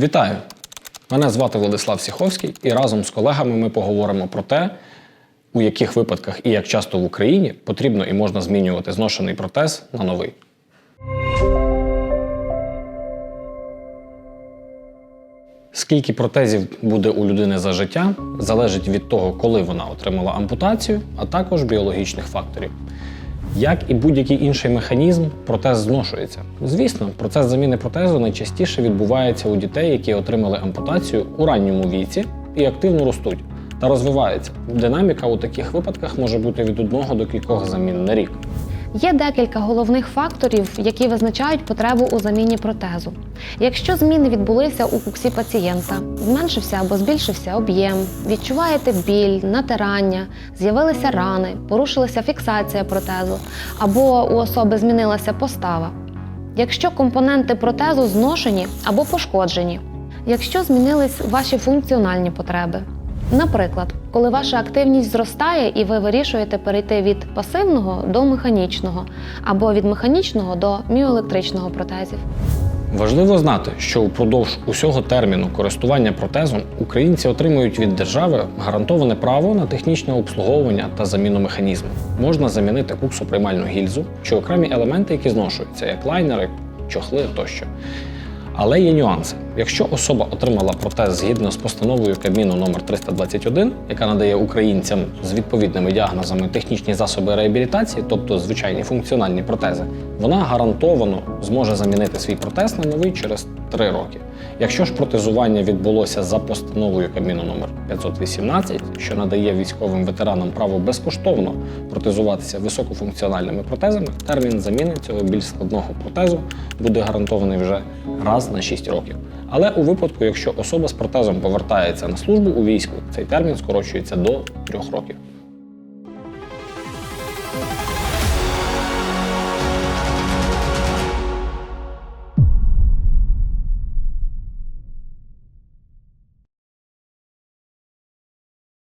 Вітаю! Мене звати Владислав Сіховський, і разом з колегами ми поговоримо про те, у яких випадках і як часто в Україні потрібно і можна змінювати зношений протез на новий. Скільки протезів буде у людини за життя, залежить від того, коли вона отримала ампутацію, а також біологічних факторів. Як і будь-який інший механізм, протез зношується. Звісно, процес заміни протезу найчастіше відбувається у дітей, які отримали ампутацію у ранньому віці і активно ростуть та розвиваються. Динаміка у таких випадках може бути від одного до кількох замін на рік. Є декілька головних факторів, які визначають потребу у заміні протезу. Якщо зміни відбулися у куксі пацієнта, зменшився або збільшився об'єм, відчуваєте біль, натирання, з'явилися рани, порушилася фіксація протезу, або у особи змінилася постава. Якщо компоненти протезу зношені або пошкоджені, якщо змінились ваші функціональні потреби, Наприклад, коли ваша активність зростає і ви вирішуєте перейти від пасивного до механічного, або від механічного до міоелектричного протезів. Важливо знати, що упродовж усього терміну користування протезом українці отримують від держави гарантоване право на технічне обслуговування та заміну механізму. Можна замінити куксоприймальну гільзу чи окремі елементи, які зношуються, як лайнери, чохли тощо. Але є нюанси. Якщо особа отримала протез згідно з постановою Кабміну номер 321, яка надає українцям з відповідними діагнозами технічні засоби реабілітації, тобто звичайні функціональні протези, вона гарантовано зможе замінити свій протез на новий через 3 роки. Якщо ж протезування відбулося за постановою Кабміну номер 518, що надає військовим ветеранам право безкоштовно протезуватися високофункціональними протезами, термін заміни цього більш складного протезу буде гарантований вже раз на 6 років. Але у випадку, якщо особа з протезом повертається на службу у війську, цей термін скорочується до 3 років.